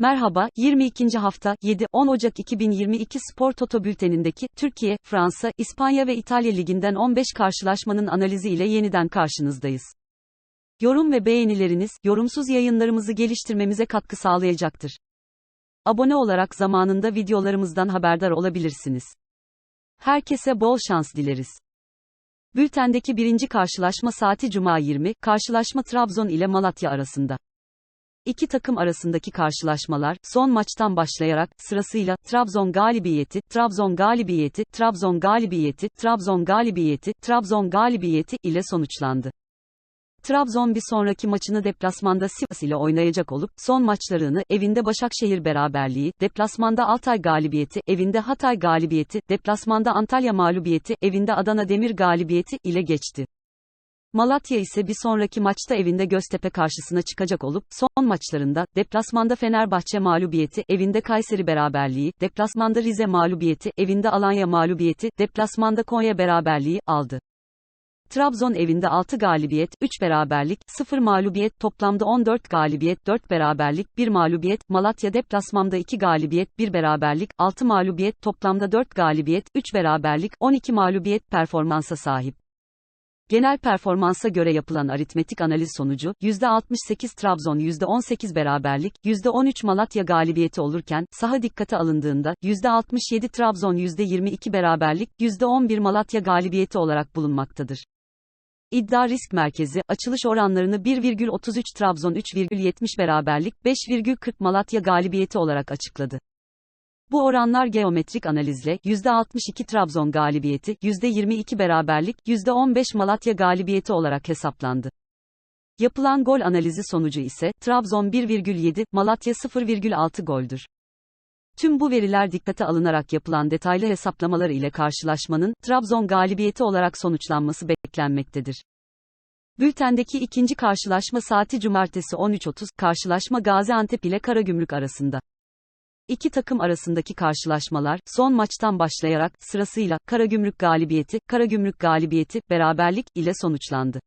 Merhaba, 22. hafta, 7-10 Ocak 2022 Spor Toto Bülteni'ndeki, Türkiye, Fransa, İspanya ve İtalya Ligi'nden 15 karşılaşmanın analizi ile yeniden karşınızdayız. Yorum ve beğenileriniz, yorumsuz yayınlarımızı geliştirmemize katkı sağlayacaktır. Abone olarak zamanında videolarımızdan haberdar olabilirsiniz. Herkese bol şans dileriz. Bültendeki birinci karşılaşma saati Cuma 20, karşılaşma Trabzon ile Malatya arasında. İki takım arasındaki karşılaşmalar, son maçtan başlayarak, sırasıyla, Trabzon galibiyeti, Trabzon galibiyeti, Trabzon galibiyeti, Trabzon galibiyeti, Trabzon galibiyeti ile sonuçlandı. Trabzon bir sonraki maçını deplasmanda Sivas ile oynayacak olup, son maçlarını, evinde Başakşehir beraberliği, deplasmanda Altay galibiyeti, evinde Hatay galibiyeti, deplasmanda Antalya mağlubiyeti, evinde Adana Demir galibiyeti ile geçti. Malatya ise bir sonraki maçta evinde Göztepe karşısına çıkacak olup, son maçlarında, deplasmanda Fenerbahçe mağlubiyeti, evinde Kayseri beraberliği, deplasmanda Rize mağlubiyeti, evinde Alanya mağlubiyeti, deplasmanda Konya beraberliği, aldı. Trabzon evinde 6 galibiyet, 3 beraberlik, 0 mağlubiyet, toplamda 14 galibiyet, 4 beraberlik, 1 mağlubiyet, Malatya deplasmanda 2 galibiyet, 1 beraberlik, 6 mağlubiyet, toplamda 4 galibiyet, 3 beraberlik, 12 mağlubiyet performansa sahip. Genel performansa göre yapılan aritmetik analiz sonucu, %68 Trabzon %18 beraberlik, %13 Malatya galibiyeti olurken, saha dikkate alındığında, %67 Trabzon %22 beraberlik, %11 Malatya galibiyeti olarak bulunmaktadır. İddia Risk Merkezi, açılış oranlarını 1,33 Trabzon 3,70 beraberlik, 5,40 Malatya galibiyeti olarak açıkladı. Bu oranlar geometrik analizle, %62 Trabzon galibiyeti, %22 beraberlik, %15 Malatya galibiyeti olarak hesaplandı. Yapılan gol analizi sonucu ise, Trabzon 1,7, Malatya 0,6 goldür. Tüm bu veriler dikkate alınarak yapılan detaylı hesaplamalar ile karşılaşmanın, Trabzon galibiyeti olarak sonuçlanması beklenmektedir. Bültendeki ikinci karşılaşma saati Cumartesi 13.30, karşılaşma Gaziantep ile Karagümrük arasında. İki takım arasındaki karşılaşmalar, son maçtan başlayarak, sırasıyla, Karagümrük galibiyeti, Karagümrük galibiyeti, beraberlik, ile sonuçlandı.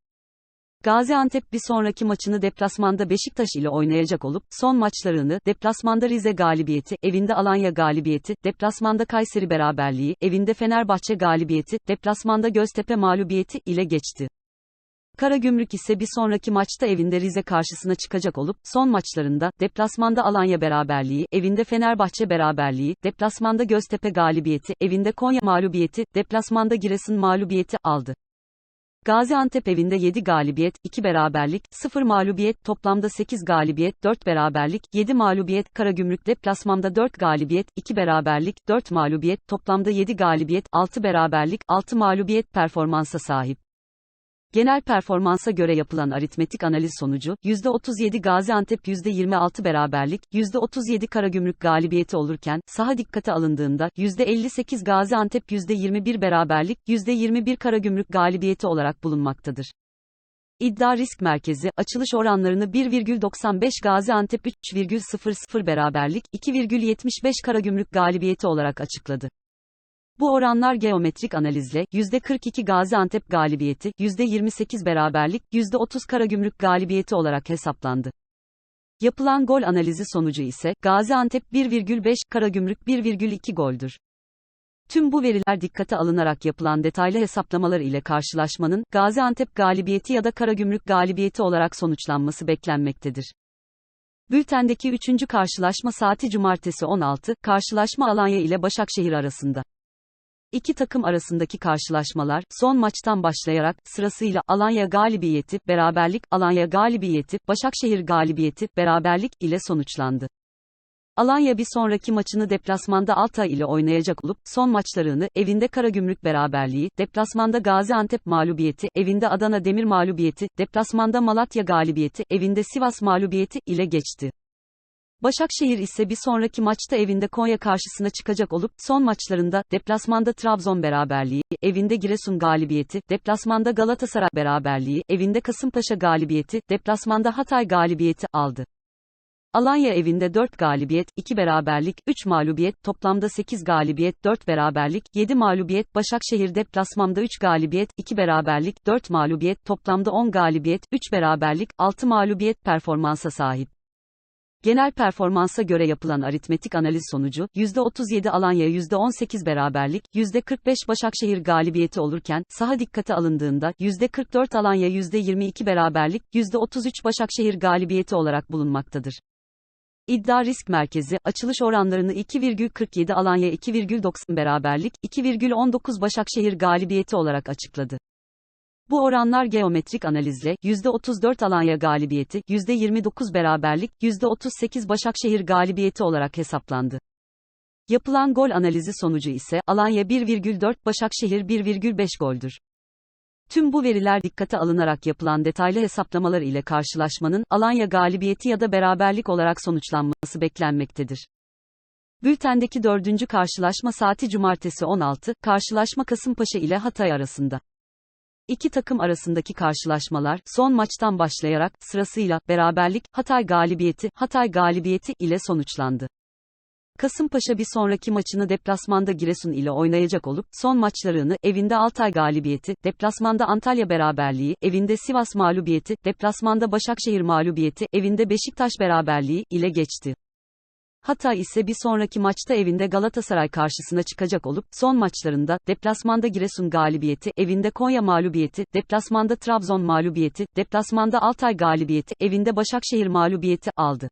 Gaziantep bir sonraki maçını deplasmanda Beşiktaş ile oynayacak olup, son maçlarını, deplasmanda Rize galibiyeti, evinde Alanya galibiyeti, deplasmanda Kayseri beraberliği, evinde Fenerbahçe galibiyeti, deplasmanda Göztepe mağlubiyeti, ile geçti. Karagümrük ise bir sonraki maçta evinde Rize karşısına çıkacak olup, son maçlarında, deplasmanda Alanya beraberliği, evinde Fenerbahçe beraberliği, deplasmanda Göztepe galibiyeti, evinde Konya mağlubiyeti, deplasmanda Giresun mağlubiyeti, aldı. Gaziantep evinde 7 galibiyet, 2 beraberlik, 0 mağlubiyet, toplamda 8 galibiyet, 4 beraberlik, 7 mağlubiyet, Karagümrük deplasmanda 4 galibiyet, 2 beraberlik, 4 mağlubiyet, toplamda 7 galibiyet, 6 beraberlik, 6 mağlubiyet performansa sahip. Genel performansa göre yapılan aritmetik analiz sonucu, %37 Gaziantep %26 beraberlik, %37 Karagümrük galibiyeti olurken, saha dikkate alındığında, %58 Gaziantep %21 beraberlik, %21 Karagümrük galibiyeti olarak bulunmaktadır. İddia Risk Merkezi, açılış oranlarını 1,95 Gaziantep 3,00 beraberlik, 2,75 Karagümrük galibiyeti olarak açıkladı. Bu oranlar geometrik analizle, %42 Gaziantep galibiyeti, %28 beraberlik, %30 Karagümrük galibiyeti olarak hesaplandı. Yapılan gol analizi sonucu ise, Gaziantep 1,5, Karagümrük 1,2 goldür. Tüm bu veriler dikkate alınarak yapılan detaylı hesaplamalar ile karşılaşmanın, Gaziantep galibiyeti ya da Karagümrük galibiyeti olarak sonuçlanması beklenmektedir. Bültendeki üçüncü karşılaşma saati Cumartesi 16, karşılaşma Alanya ile Başakşehir arasında. İki takım arasındaki karşılaşmalar, son maçtan başlayarak, sırasıyla, Alanya galibiyeti, beraberlik, Alanya galibiyeti, Başakşehir galibiyeti, beraberlik, ile sonuçlandı. Alanya bir sonraki maçını deplasmanda Altay ile oynayacak olup, son maçlarını, evinde Karagümrük beraberliği, deplasmanda Gaziantep mağlubiyeti, evinde Adana Demir mağlubiyeti, deplasmanda Malatya galibiyeti, evinde Sivas mağlubiyeti, ile geçti. Başakşehir ise bir sonraki maçta evinde Konya karşısına çıkacak olup, son maçlarında, deplasmanda Trabzon beraberliği, evinde Giresun galibiyeti, deplasmanda Galatasaray beraberliği, evinde Kasımpaşa galibiyeti, deplasmanda Hatay galibiyeti, aldı. Alanya evinde 4 galibiyet, 2 beraberlik, 3 mağlubiyet, toplamda 8 galibiyet, 4 beraberlik, 7 mağlubiyet, Başakşehir deplasmanda 3 galibiyet, 2 beraberlik, 4 mağlubiyet, toplamda 10 galibiyet, 3 beraberlik, 6 mağlubiyet performansa sahip. Genel performansa göre yapılan aritmetik analiz sonucu, %37 Alanya %18 beraberlik, %45 Başakşehir galibiyeti olurken, saha dikkate alındığında, %44 Alanya %22 beraberlik, %33 Başakşehir galibiyeti olarak bulunmaktadır. İddia Risk Merkezi, açılış oranlarını 2,47 Alanya 2,90 beraberlik, 2,19 Başakşehir galibiyeti olarak açıkladı. Bu oranlar geometrik analizle, %34 Alanya galibiyeti, %29 beraberlik, %38 Başakşehir galibiyeti olarak hesaplandı. Yapılan gol analizi sonucu ise, Alanya 1,4, Başakşehir 1,5 goldür. Tüm bu veriler dikkate alınarak yapılan detaylı hesaplamalar ile karşılaşmanın, Alanya galibiyeti ya da beraberlik olarak sonuçlanması beklenmektedir. Bültendeki dördüncü karşılaşma saati Cumartesi 16, karşılaşma Kasımpaşa ile Hatay arasında. İki takım arasındaki karşılaşmalar, son maçtan başlayarak, sırasıyla, beraberlik, Hatay galibiyeti, Hatay galibiyeti ile sonuçlandı. Kasımpaşa bir sonraki maçını deplasmanda Giresun ile oynayacak olup, son maçlarını, evinde Altay galibiyeti, deplasmanda Antalya beraberliği, evinde Sivas mağlubiyeti, deplasmanda Başakşehir mağlubiyeti, evinde Beşiktaş beraberliği ile geçti. Hatay ise bir sonraki maçta evinde Galatasaray karşısına çıkacak olup, son maçlarında, deplasmanda Giresun galibiyeti, evinde Konya mağlubiyeti, deplasmanda Trabzon mağlubiyeti, deplasmanda Altay galibiyeti, evinde Başakşehir mağlubiyeti aldı.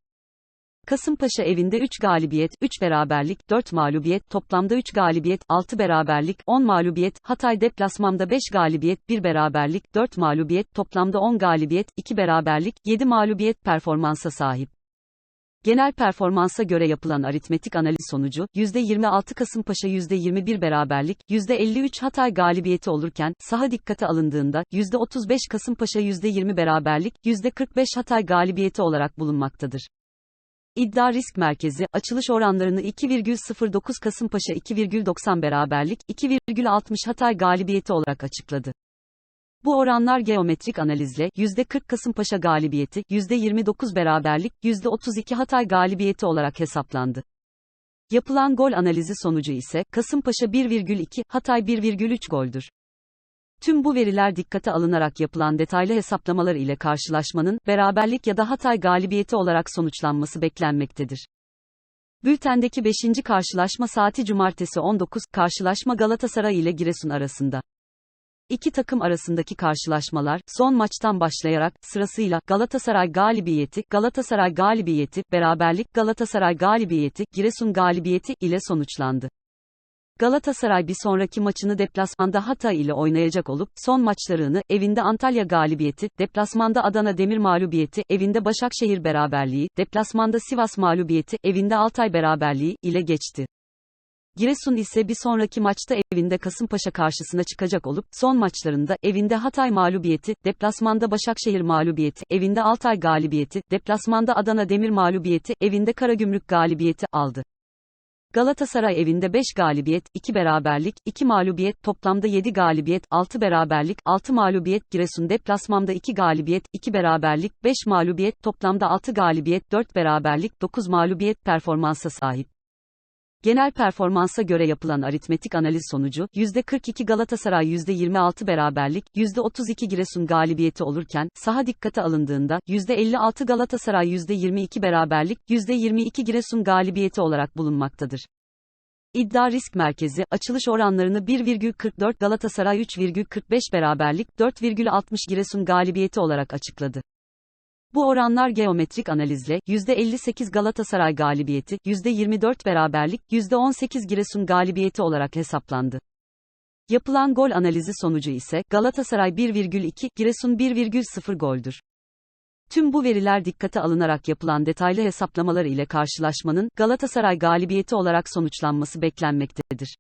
Kasımpaşa evinde 3 galibiyet, 3 beraberlik, 4 mağlubiyet, toplamda 3 galibiyet, 6 beraberlik, 10 mağlubiyet, Hatay deplasmanda 5 galibiyet, 1 beraberlik, 4 mağlubiyet, toplamda 10 galibiyet, 2 beraberlik, 7 mağlubiyet performansa sahip. Genel performansa göre yapılan aritmetik analiz sonucu, %26 Kasımpaşa %21 beraberlik, %53 Hatay galibiyeti olurken, saha dikkate alındığında, %35 Kasımpaşa %20 beraberlik, %45 Hatay galibiyeti olarak bulunmaktadır. İddia Risk Merkezi, açılış oranlarını 2,09 Kasımpaşa 2,90 beraberlik, 2,60 Hatay galibiyeti olarak açıkladı. Bu oranlar geometrik analizle, %40 Kasımpaşa galibiyeti, %29 beraberlik, %32 Hatay galibiyeti olarak hesaplandı. Yapılan gol analizi sonucu ise, Kasımpaşa 1,2, Hatay 1,3 goldür. Tüm bu veriler dikkate alınarak yapılan detaylı hesaplamalar ile karşılaşmanın, beraberlik ya da Hatay galibiyeti olarak sonuçlanması beklenmektedir. Bültendeki 5. karşılaşma saati Cumartesi 19, karşılaşma Galatasaray ile Giresun arasında. İki takım arasındaki karşılaşmalar, son maçtan başlayarak, sırasıyla, Galatasaray galibiyeti, Galatasaray galibiyeti, beraberlik, Galatasaray galibiyeti, Giresun galibiyeti ile sonuçlandı. Galatasaray bir sonraki maçını deplasmanda Hatay ile oynayacak olup, son maçlarını, evinde Antalya galibiyeti, deplasmanda Adana Demir mağlubiyeti, evinde Başakşehir beraberliği, deplasmanda Sivas mağlubiyeti, evinde Altay beraberliği ile geçti. Giresun ise bir sonraki maçta evinde Kasımpaşa karşısına çıkacak olup, son maçlarında, evinde Hatay mağlubiyeti, deplasmanda Başakşehir mağlubiyeti, evinde Altay galibiyeti, deplasmanda Adana Demir mağlubiyeti, evinde Karagümrük galibiyeti aldı. Galatasaray evinde 5 galibiyet, 2 beraberlik, 2 mağlubiyet, toplamda 7 galibiyet, 6 beraberlik, 6 mağlubiyet, Giresun deplasmanda 2 galibiyet, 2 beraberlik, 5 mağlubiyet, toplamda 6 galibiyet, 4 beraberlik, 9 mağlubiyet performansa sahip. Genel performansa göre yapılan aritmetik analiz sonucu, %42 Galatasaray %26 beraberlik, %32 Giresun galibiyeti olurken, saha dikkate alındığında, %56 Galatasaray %22 beraberlik, %22 Giresun galibiyeti olarak bulunmaktadır. İddia Risk Merkezi, açılış oranlarını 1,44 Galatasaray 3,45 beraberlik, 4,60 Giresun galibiyeti olarak açıkladı. Bu oranlar geometrik analizle, %58 Galatasaray galibiyeti, %24 beraberlik, %18 Giresun galibiyeti olarak hesaplandı. Yapılan gol analizi sonucu ise, Galatasaray 1,2, Giresun 1,0 goldür. Tüm bu veriler dikkate alınarak yapılan detaylı hesaplamalar ile karşılaşmanın, Galatasaray galibiyeti olarak sonuçlanması beklenmektedir.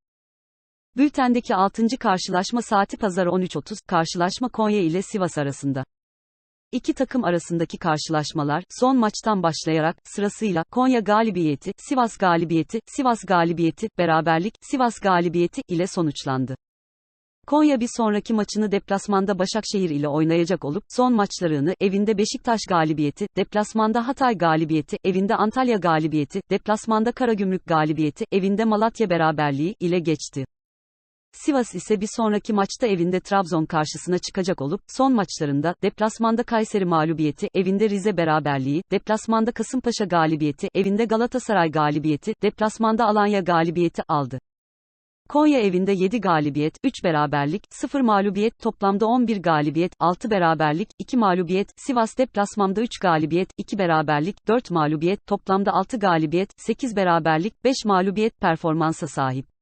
Bültendeki 6. karşılaşma saati pazar 13.30, karşılaşma Konya ile Sivas arasında. İki takım arasındaki karşılaşmalar, son maçtan başlayarak, sırasıyla, Konya galibiyeti, Sivas galibiyeti, Sivas galibiyeti, beraberlik, Sivas galibiyeti ile sonuçlandı. Konya bir sonraki maçını deplasmanda Başakşehir ile oynayacak olup, son maçlarını, evinde Beşiktaş galibiyeti, deplasmanda Hatay galibiyeti, evinde Antalya galibiyeti, deplasmanda Karagümrük galibiyeti, evinde Malatya beraberliği ile geçti. Sivas ise bir sonraki maçta evinde Trabzon karşısına çıkacak olup, son maçlarında, deplasmanda Kayseri mağlubiyeti, evinde Rize beraberliği, deplasmanda Kasımpaşa galibiyeti, evinde Galatasaray galibiyeti, deplasmanda Alanya galibiyeti aldı. Konya evinde 7 galibiyet, 3 beraberlik, 0 mağlubiyet, toplamda 11 galibiyet, 6 beraberlik, 2 mağlubiyet, Sivas deplasmanda 3 galibiyet, 2 beraberlik, 4 mağlubiyet, toplamda 6 galibiyet, 8 beraberlik, 5 mağlubiyet performansa sahip.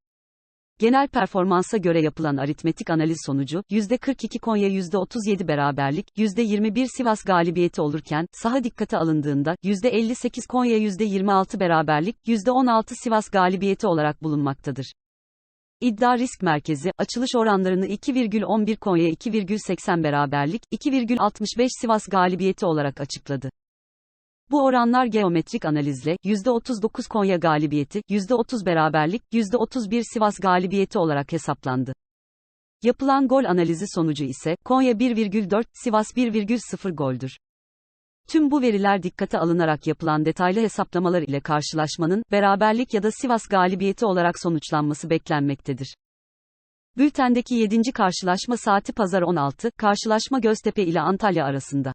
Genel performansa göre yapılan aritmetik analiz sonucu, %42 Konya %37 beraberlik, %21 Sivas galibiyeti olurken, saha dikkate alındığında, %58 Konya %26 beraberlik, %16 Sivas galibiyeti olarak bulunmaktadır. İddia Risk Merkezi, açılış oranlarını 2,11 Konya 2,80 beraberlik, 2,65 Sivas galibiyeti olarak açıkladı. Bu oranlar geometrik analizle, %39 Konya galibiyeti, %30 beraberlik, %31 Sivas galibiyeti olarak hesaplandı. Yapılan gol analizi sonucu ise, Konya 1,4, Sivas 1,0 goldür. Tüm bu veriler dikkate alınarak yapılan detaylı hesaplamalar ile karşılaşmanın, beraberlik ya da Sivas galibiyeti olarak sonuçlanması beklenmektedir. Bültendeki 7. karşılaşma saati pazar 16, karşılaşma Göztepe ile Antalya arasında.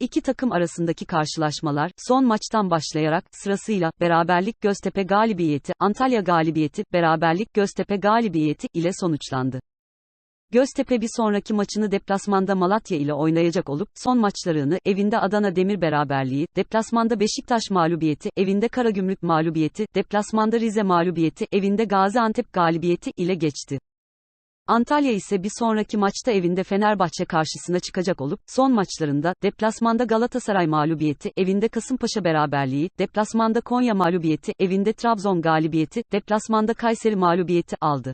İki takım arasındaki karşılaşmalar, son maçtan başlayarak, sırasıyla, beraberlik Göztepe galibiyeti, Antalya galibiyeti, beraberlik Göztepe galibiyeti ile sonuçlandı. Göztepe bir sonraki maçını deplasmanda Malatya ile oynayacak olup, son maçlarını, evinde Adana Demir beraberliği, deplasmanda Beşiktaş mağlubiyeti, evinde Karagümrük mağlubiyeti, deplasmanda Rize mağlubiyeti, evinde Gaziantep galibiyeti ile geçti. Antalya ise bir sonraki maçta evinde Fenerbahçe karşısına çıkacak olup, son maçlarında, deplasmanda Galatasaray mağlubiyeti, evinde Kasımpaşa beraberliği, deplasmanda Konya mağlubiyeti, evinde Trabzon galibiyeti, deplasmanda Kayseri mağlubiyeti aldı.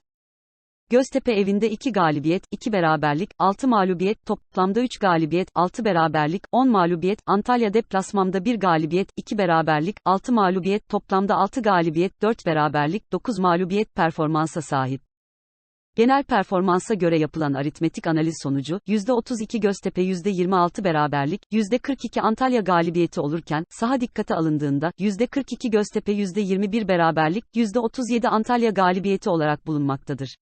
Göztepe evinde 2 galibiyet, 2 beraberlik, 6 mağlubiyet, toplamda 3 galibiyet, 6 beraberlik, 10 mağlubiyet, Antalya deplasmanda 1 galibiyet, 2 beraberlik, 6 mağlubiyet, toplamda 6 galibiyet, 4 beraberlik, 9 mağlubiyet performansa sahip. Genel performansa göre yapılan aritmetik analiz sonucu, %32 Göztepe %26 beraberlik, %42 Antalya galibiyeti olurken, saha dikkate alındığında, %42 Göztepe %21 beraberlik, %37 Antalya galibiyeti olarak bulunmaktadır.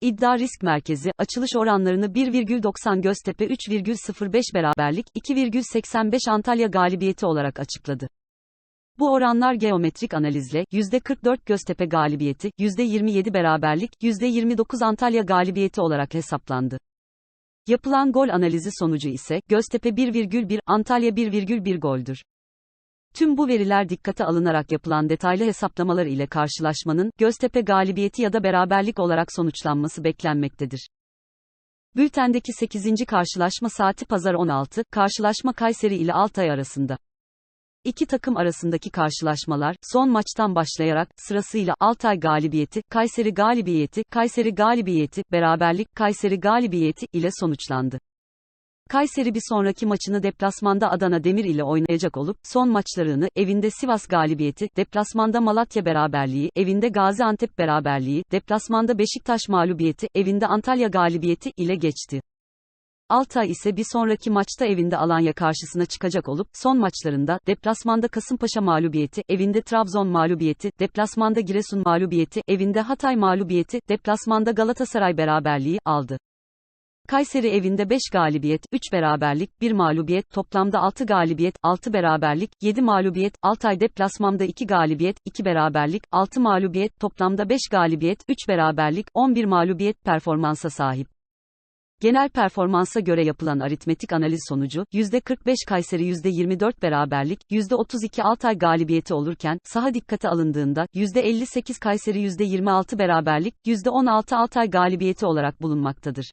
İddia Risk Merkezi, açılış oranlarını 1,90 Göztepe 3,05 beraberlik, 2,85 Antalya galibiyeti olarak açıkladı. Bu oranlar geometrik analizle, %44 Göztepe galibiyeti, %27 beraberlik, %29 Antalya galibiyeti olarak hesaplandı. Yapılan gol analizi sonucu ise, Göztepe 1,1, Antalya 1,1 goldür. Tüm bu veriler dikkate alınarak yapılan detaylı hesaplamalar ile karşılaşmanın, Göztepe galibiyeti ya da beraberlik olarak sonuçlanması beklenmektedir. Bültendeki 8. karşılaşma saati pazar 16, karşılaşma Kayseri ile Altay arasında. İki takım arasındaki karşılaşmalar, son maçtan başlayarak, sırasıyla Altay galibiyeti, Kayseri galibiyeti, Kayseri galibiyeti, beraberlik, Kayseri galibiyeti ile sonuçlandı. Kayseri bir sonraki maçını deplasmanda Adana Demir ile oynayacak olup, son maçlarını, evinde Sivas galibiyeti, deplasmanda Malatya beraberliği, evinde Gaziantep beraberliği, deplasmanda Beşiktaş mağlubiyeti, evinde Antalya galibiyeti ile geçti. Altay ise bir sonraki maçta evinde Alanya karşısına çıkacak olup, son maçlarında, deplasmanda Kasımpaşa mağlubiyeti, evinde Trabzon mağlubiyeti, deplasmanda Giresun mağlubiyeti, evinde Hatay mağlubiyeti, deplasmanda Galatasaray beraberliği aldı. Kayseri evinde 5 galibiyet, 3 beraberlik, 1 mağlubiyet, toplamda 6 galibiyet, 6 beraberlik, 7 mağlubiyet, Altay deplasmanda 2 galibiyet, 2 beraberlik, 6 mağlubiyet, toplamda 5 galibiyet, 3 beraberlik, 11 mağlubiyet performansa sahip. Genel performansa göre yapılan aritmetik analiz sonucu, %45 Kayseri %24 beraberlik, %32 Altay galibiyeti olurken, saha dikkate alındığında, %58 Kayseri %26 beraberlik, %16 Altay galibiyeti olarak bulunmaktadır.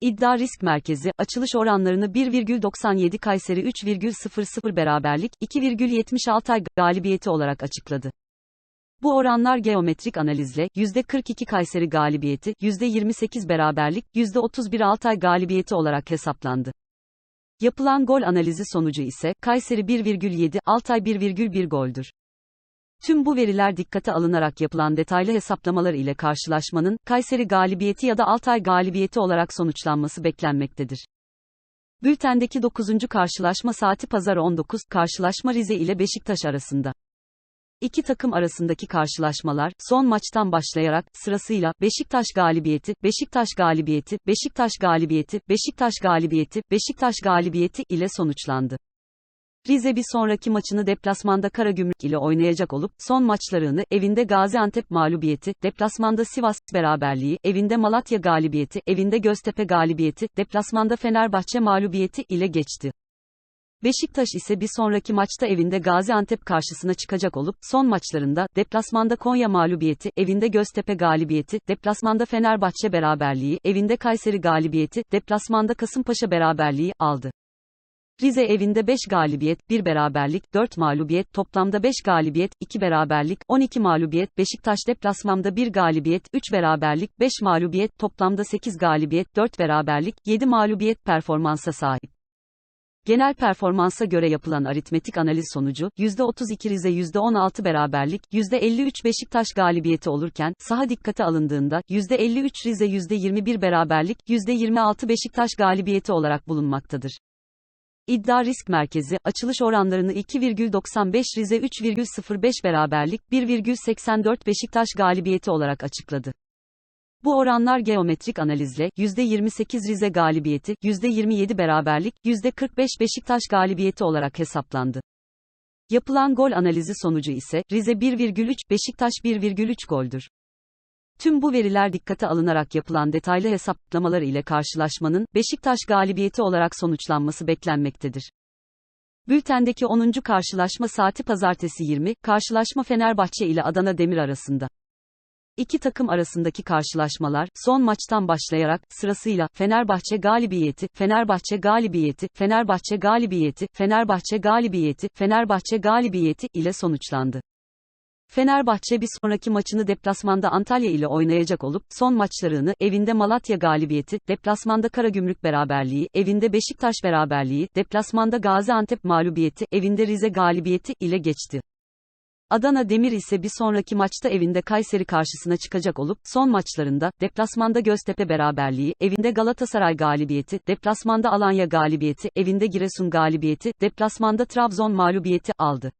İddia Risk Merkezi, açılış oranlarını 1,97 Kayseri 3,00 beraberlik, 2,70 Altay galibiyeti olarak açıkladı. Bu oranlar geometrik analizle, %42 Kayseri galibiyeti, %28 beraberlik, %31 Altay galibiyeti olarak hesaplandı. Yapılan gol analizi sonucu ise, Kayseri 1,7, Altay 1,1 goldür. Tüm bu veriler dikkate alınarak yapılan detaylı hesaplamalar ile karşılaşmanın, Kayseri galibiyeti ya da Altay galibiyeti olarak sonuçlanması beklenmektedir. Bültendeki 9. karşılaşma saati pazar 19, karşılaşma Rize ile Beşiktaş arasında. İki takım arasındaki karşılaşmalar, son maçtan başlayarak, sırasıyla, Beşiktaş galibiyeti, Beşiktaş galibiyeti, Beşiktaş galibiyeti, Beşiktaş galibiyeti, Beşiktaş galibiyeti ile sonuçlandı. Rize bir sonraki maçını deplasmanda Karagümrük ile oynayacak olup, son maçlarını, evinde Gaziantep mağlubiyeti, deplasmanda Sivas beraberliği, evinde Malatya galibiyeti, evinde Göztepe galibiyeti, deplasmanda Fenerbahçe mağlubiyeti ile geçti. Beşiktaş ise bir sonraki maçta evinde Gaziantep karşısına çıkacak olup, son maçlarında, deplasmanda Konya mağlubiyeti, evinde Göztepe galibiyeti, deplasmanda Fenerbahçe beraberliği, evinde Kayseri galibiyeti, deplasmanda Kasımpaşa beraberliği aldı. Rize evinde 5 galibiyet, 1 beraberlik, 4 mağlubiyet, toplamda 5 galibiyet, 2 beraberlik, 12 mağlubiyet, Beşiktaş deplasmanda 1 galibiyet, 3 beraberlik, 5 mağlubiyet, toplamda 8 galibiyet, 4 beraberlik, 7 mağlubiyet performansa sahip. Genel performansa göre yapılan aritmetik analiz sonucu, %32 Rize %16 beraberlik, %53 Beşiktaş galibiyeti olurken, saha dikkate alındığında, %53 Rize %21 beraberlik, %26 Beşiktaş galibiyeti olarak bulunmaktadır. İddia Risk Merkezi, açılış oranlarını 2,95 Rize 3,05 beraberlik, 1,84 Beşiktaş galibiyeti olarak açıkladı. Bu oranlar geometrik analizle, %28 Rize galibiyeti, %27 beraberlik, %45 Beşiktaş galibiyeti olarak hesaplandı. Yapılan gol analizi sonucu ise, Rize 1,3, Beşiktaş 1,3 goldür. Tüm bu veriler dikkate alınarak yapılan detaylı hesaplamalar ile karşılaşmanın, Beşiktaş galibiyeti olarak sonuçlanması beklenmektedir. Bültendeki 10. karşılaşma saati pazartesi 20, karşılaşma Fenerbahçe ile Adana Demir arasında. İki takım arasındaki karşılaşmalar, son maçtan başlayarak, sırasıyla, Fenerbahçe galibiyeti, Fenerbahçe galibiyeti, Fenerbahçe galibiyeti, Fenerbahçe galibiyeti, Fenerbahçe galibiyeti ile sonuçlandı. Fenerbahçe bir sonraki maçını deplasmanda Antalya ile oynayacak olup, son maçlarını, evinde Malatya galibiyeti, deplasmanda Karagümrük beraberliği, evinde Beşiktaş beraberliği, deplasmanda Gaziantep mağlubiyeti, evinde Rize galibiyeti ile geçti. Adana Demir ise bir sonraki maçta evinde Kayseri karşısına çıkacak olup, son maçlarında, deplasmanda Göztepe beraberliği, evinde Galatasaray galibiyeti, deplasmanda Alanya galibiyeti, evinde Giresun galibiyeti, deplasmanda Trabzon mağlubiyeti aldı.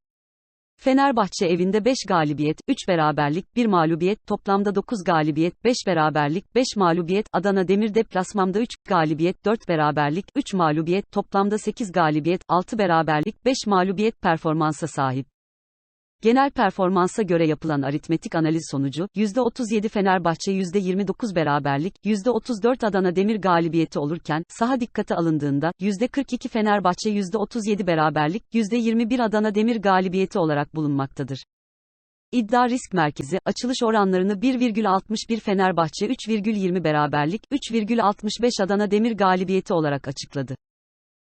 Fenerbahçe evinde 5 galibiyet, 3 beraberlik, 1 mağlubiyet, toplamda 9 galibiyet, 5 beraberlik, 5 mağlubiyet, Adana Demir deplasmanda 3 galibiyet, 4 beraberlik, 3 mağlubiyet, toplamda 8 galibiyet, 6 beraberlik, 5 mağlubiyet performansa sahip. Genel performansa göre yapılan aritmetik analiz sonucu, %37 Fenerbahçe %29 beraberlik, %34 Adana Demir galibiyeti olurken, saha dikkate alındığında, %42 Fenerbahçe %37 beraberlik, %21 Adana Demir galibiyeti olarak bulunmaktadır. İddia Risk Merkezi, açılış oranlarını 1,61 Fenerbahçe 3,20 beraberlik, 3,65 Adana Demir galibiyeti olarak açıkladı.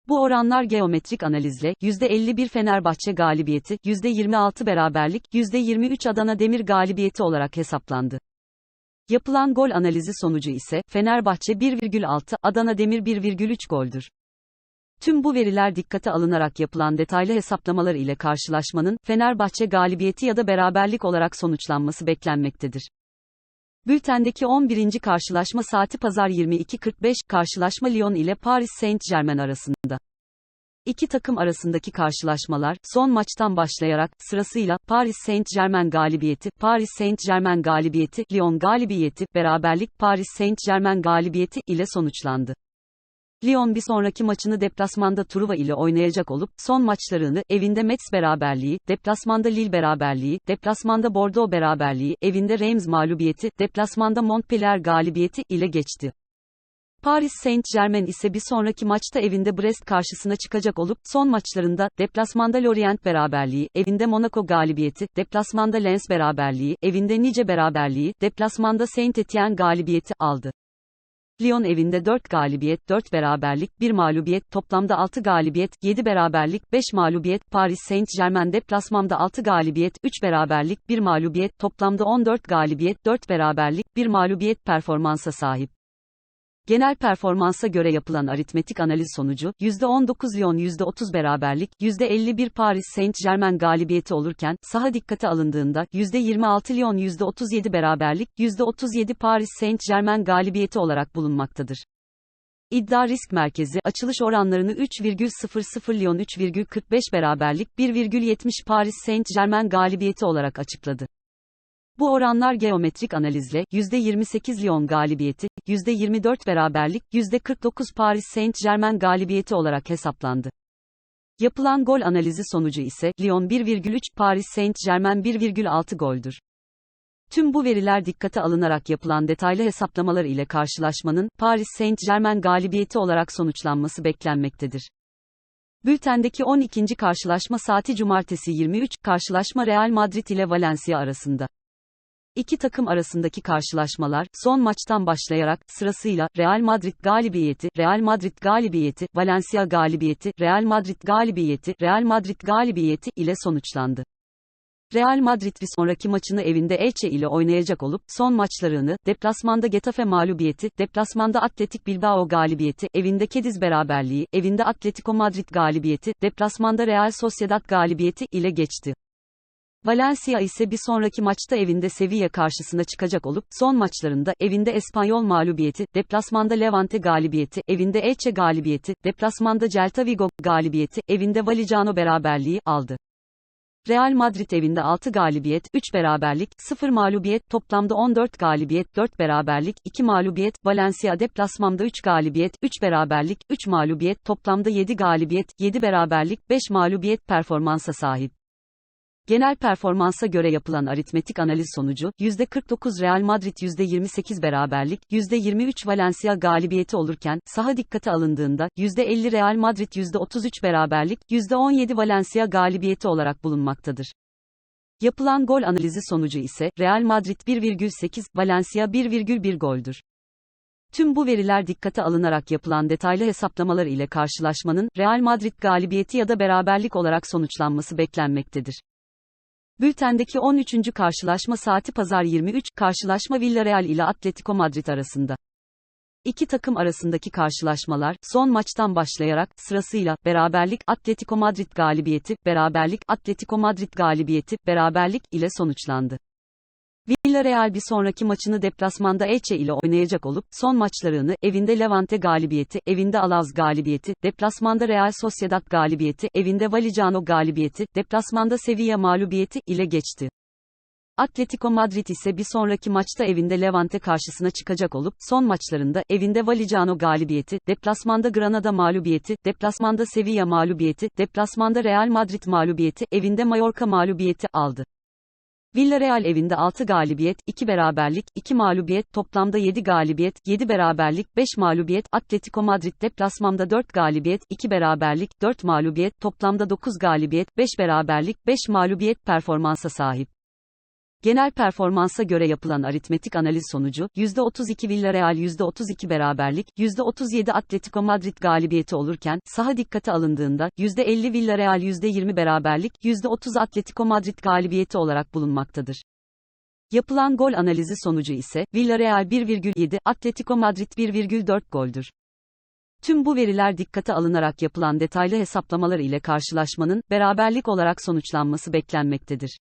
Bu oranlar geometrik analizle, %51 Fenerbahçe galibiyeti, %26 beraberlik, %23 Adana Demir galibiyeti olarak hesaplandı. Yapılan gol analizi sonucu ise, Fenerbahçe 1,6, Adana Demir 1,3 goldür. Tüm bu veriler dikkate alınarak yapılan detaylı hesaplamalar ile karşılaşmanın, Fenerbahçe galibiyeti ya da beraberlik olarak sonuçlanması beklenmektedir. Bültendeki 11. karşılaşma saati pazar 22.45, karşılaşma Lyon ile Paris Saint-Germain arasında. İki takım arasındaki karşılaşmalar, son maçtan başlayarak, sırasıyla, Paris Saint-Germain galibiyeti, Paris Saint-Germain galibiyeti, Lyon galibiyeti, beraberlik, Paris Saint-Germain galibiyeti ile sonuçlandı. Lyon bir sonraki maçını deplasmanda Truva ile oynayacak olup, son maçlarını, evinde Metz beraberliği, deplasmanda Lille beraberliği, deplasmanda Bordeaux beraberliği, evinde Reims mağlubiyeti, deplasmanda Montpellier galibiyeti ile geçti. Paris Saint-Germain ise bir sonraki maçta evinde Brest karşısına çıkacak olup, son maçlarında, deplasmanda Lorient beraberliği, evinde Monaco galibiyeti, deplasmanda Lens beraberliği, evinde Nice beraberliği, deplasmanda Saint-Étienne galibiyeti aldı. Lyon evinde 4 galibiyet, 4 beraberlik, 1 mağlubiyet, toplamda 6 galibiyet, 7 beraberlik, 5 mağlubiyet, Paris Saint-Germain deplasmanda 6 galibiyet, 3 beraberlik, 1 mağlubiyet, toplamda 14 galibiyet, 4 beraberlik, 1 mağlubiyet performansa sahip. Genel performansa göre yapılan aritmetik analiz sonucu, %19 Lyon %30 beraberlik, %51 Paris Saint-Germain galibiyeti olurken, saha dikkate alındığında, %26 Lyon %37 beraberlik, %37 Paris Saint-Germain galibiyeti olarak bulunmaktadır. İddia risk merkezi açılış oranlarını 3,00 Lyon 3,45 beraberlik 1,70 Paris Saint-Germain galibiyeti olarak açıkladı. Bu oranlar geometrik analizle %28 Lyon galibiyeti, %24 beraberlik, %49 Paris Saint-Germain galibiyeti olarak hesaplandı. Yapılan gol analizi sonucu ise Lyon 1,3, Paris Saint-Germain 1,6 goldür. Tüm bu veriler dikkate alınarak yapılan detaylı hesaplamalar ile karşılaşmanın Paris Saint-Germain galibiyeti olarak sonuçlanması beklenmektedir. Bültendeki 12. karşılaşma saati Cumartesi 23, karşılaşma Real Madrid ile Valencia arasında. İki takım arasındaki karşılaşmalar, son maçtan başlayarak, sırasıyla, Real Madrid galibiyeti, Real Madrid galibiyeti, Valencia galibiyeti, Real Madrid galibiyeti, Real Madrid galibiyeti ile sonuçlandı. Real Madrid bir sonraki maçını evinde Elche ile oynayacak olup, son maçlarını, deplasmanda Getafe mağlubiyeti, deplasmanda Atletik Bilbao galibiyeti, evinde Kediz beraberliği, evinde Atletico Madrid galibiyeti, deplasmanda Real Sociedad galibiyeti ile geçti. Valencia ise bir sonraki maçta evinde Sevilla karşısına çıkacak olup, son maçlarında, evinde Espanyol mağlubiyeti, deplasmanda Levante galibiyeti, evinde Elche galibiyeti, deplasmanda Celta Vigo galibiyeti, evinde Valicano beraberliği aldı. Real Madrid evinde 6 galibiyet, 3 beraberlik, 0 mağlubiyet, toplamda 14 galibiyet, 4 beraberlik, 2 mağlubiyet, Valencia deplasmanda 3 galibiyet, 3 beraberlik, 3 mağlubiyet, toplamda 7 galibiyet, 7 beraberlik, 5 mağlubiyet performansa sahip. Genel performansa göre yapılan aritmetik analiz sonucu, %49 Real Madrid %28 beraberlik, %23 Valencia galibiyeti olurken, saha dikkate alındığında, %50 Real Madrid %33 beraberlik, %17 Valencia galibiyeti olarak bulunmaktadır. Yapılan gol analizi sonucu ise, Real Madrid 1,8, Valencia 1,1 goldür. Tüm bu veriler dikkate alınarak yapılan detaylı hesaplamalar ile karşılaşmanın, Real Madrid galibiyeti ya da beraberlik olarak sonuçlanması beklenmektedir. Bültendeki 13. karşılaşma saati pazar 23, karşılaşma Villarreal ile Atletico Madrid arasında. İki takım arasındaki karşılaşmalar, son maçtan başlayarak, sırasıyla, beraberlik, Atletico Madrid galibiyeti, beraberlik, Atletico Madrid galibiyeti, beraberlik ile sonuçlandı. Villarreal bir sonraki maçını deplasmanda Elche ile oynayacak olup, son maçlarını, evinde Levante galibiyeti, evinde Alaz galibiyeti, deplasmanda Real Sociedad galibiyeti, evinde Valicano galibiyeti, deplasmanda Sevilla mağlubiyeti ile geçti. Atletico Madrid ise bir sonraki maçta evinde Levante karşısına çıkacak olup, son maçlarında, evinde Valicano galibiyeti, deplasmanda Granada mağlubiyeti, deplasmanda Sevilla mağlubiyeti, deplasmanda Real Madrid mağlubiyeti, evinde Mallorca mağlubiyeti aldı. Villarreal evinde 6 galibiyet, 2 beraberlik, 2 mağlubiyet, toplamda 7 galibiyet, 7 beraberlik, 5 mağlubiyet, Atletico Madrid deplasmanda 4 galibiyet, 2 beraberlik, 4 mağlubiyet, toplamda 9 galibiyet, 5 beraberlik, 5 mağlubiyet performansa sahip. Genel performansa göre yapılan aritmetik analiz sonucu, %32 Villarreal %32 beraberlik, %37 Atletico Madrid galibiyeti olurken, saha dikkate alındığında, %50 Villarreal %20 beraberlik, %30 Atletico Madrid galibiyeti olarak bulunmaktadır. Yapılan gol analizi sonucu ise, Villarreal 1,7, Atletico Madrid 1,4 goldür. Tüm bu veriler dikkate alınarak yapılan detaylı hesaplamalar ile karşılaşmanın, beraberlik olarak sonuçlanması beklenmektedir.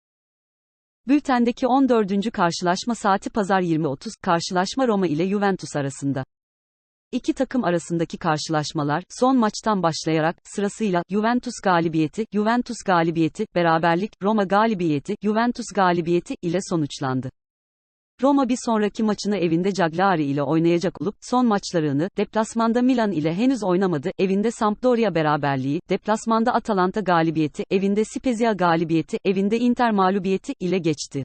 Bültendeki 14. karşılaşma saati pazar 20.30, karşılaşma Roma ile Juventus arasında. İki takım arasındaki karşılaşmalar, son maçtan başlayarak, sırasıyla, Juventus galibiyeti, Juventus galibiyeti, beraberlik, Roma galibiyeti, Juventus galibiyeti ile sonuçlandı. Roma bir sonraki maçını evinde Cagliari ile oynayacak olup, son maçlarını, deplasmanda Milan ile henüz oynamadı, evinde Sampdoria beraberliği, deplasmanda Atalanta galibiyeti, evinde Spezia galibiyeti, evinde Inter mağlubiyeti ile geçti.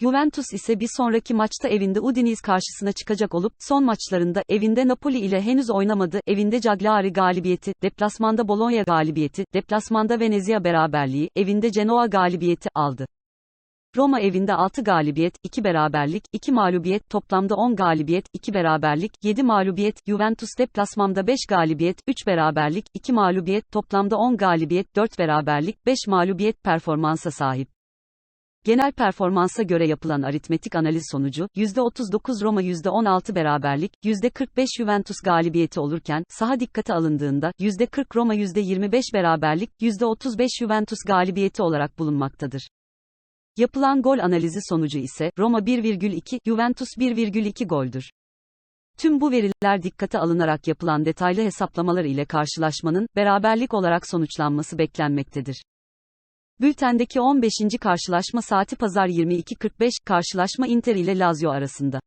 Juventus ise bir sonraki maçta evinde Udinese karşısına çıkacak olup, son maçlarında, evinde Napoli ile henüz oynamadı, evinde Cagliari galibiyeti, deplasmanda Bologna galibiyeti, deplasmanda Venezia beraberliği, evinde Genoa galibiyeti aldı. Roma evinde 6 galibiyet, 2 beraberlik, 2 mağlubiyet, toplamda 10 galibiyet, 2 beraberlik, 7 mağlubiyet, Juventus deplasmanda 5 galibiyet, 3 beraberlik, 2 mağlubiyet, toplamda 10 galibiyet, 4 beraberlik, 5 mağlubiyet performansa sahip. Genel performansa göre yapılan aritmetik analiz sonucu, %39 Roma %16 beraberlik, %45 Juventus galibiyeti olurken, saha dikkate alındığında, %40 Roma %25 beraberlik, %35 Juventus galibiyeti olarak bulunmaktadır. Yapılan gol analizi sonucu ise, Roma 1,2, Juventus 1,2 goldür. Tüm bu veriler dikkate alınarak yapılan detaylı hesaplamalar ile karşılaşmanın beraberlik olarak sonuçlanması beklenmektedir. Bültendeki 15. karşılaşma saati pazar 22.45 karşılaşma Inter ile Lazio arasında.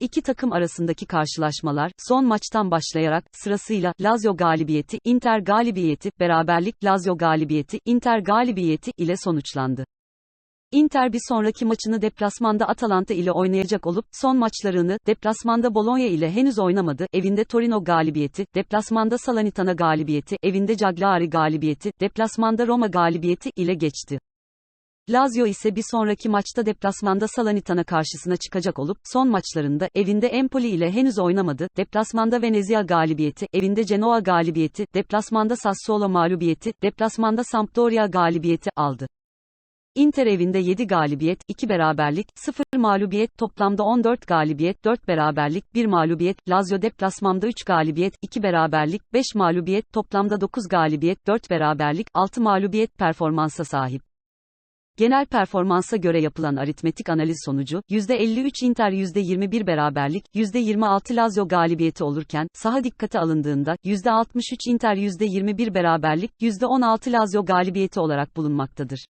İki takım arasındaki karşılaşmalar, son maçtan başlayarak, sırasıyla, Lazio galibiyeti, Inter galibiyeti, beraberlik, Lazio galibiyeti, Inter galibiyeti ile sonuçlandı. Inter bir sonraki maçını deplasmanda Atalanta ile oynayacak olup, son maçlarını, deplasmanda Bologna ile henüz oynamadı, evinde Torino galibiyeti, deplasmanda Salernitana galibiyeti, evinde Cagliari galibiyeti, deplasmanda Roma galibiyeti ile geçti. Lazio ise bir sonraki maçta deplasmanda Salernitana karşısına çıkacak olup, son maçlarında, evinde Empoli ile henüz oynamadı, deplasmanda Venezia galibiyeti, evinde Genoa galibiyeti, deplasmanda Sassuolo mağlubiyeti, deplasmanda Sampdoria galibiyeti aldı. Inter evinde 7 galibiyet, 2 beraberlik, 0 mağlubiyet, toplamda 14 galibiyet, 4 beraberlik, 1 mağlubiyet, Lazio deplasmanda 3 galibiyet, 2 beraberlik, 5 mağlubiyet, toplamda 9 galibiyet, 4 beraberlik, 6 mağlubiyet performansa sahip. Genel performansa göre yapılan aritmetik analiz sonucu, %53 Inter %21 beraberlik, %26 Lazio galibiyeti olurken, saha dikkate alındığında, %63 Inter %21 beraberlik, %16 Lazio galibiyeti olarak bulunmaktadır.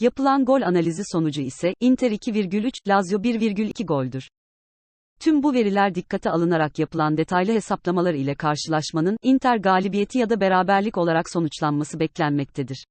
Yapılan gol analizi sonucu ise, Inter 2,3, Lazio 1,2 goldür. Tüm bu veriler dikkate alınarak yapılan detaylı hesaplamalar ile karşılaşmanın, Inter galibiyeti ya da beraberlik olarak sonuçlanması beklenmektedir.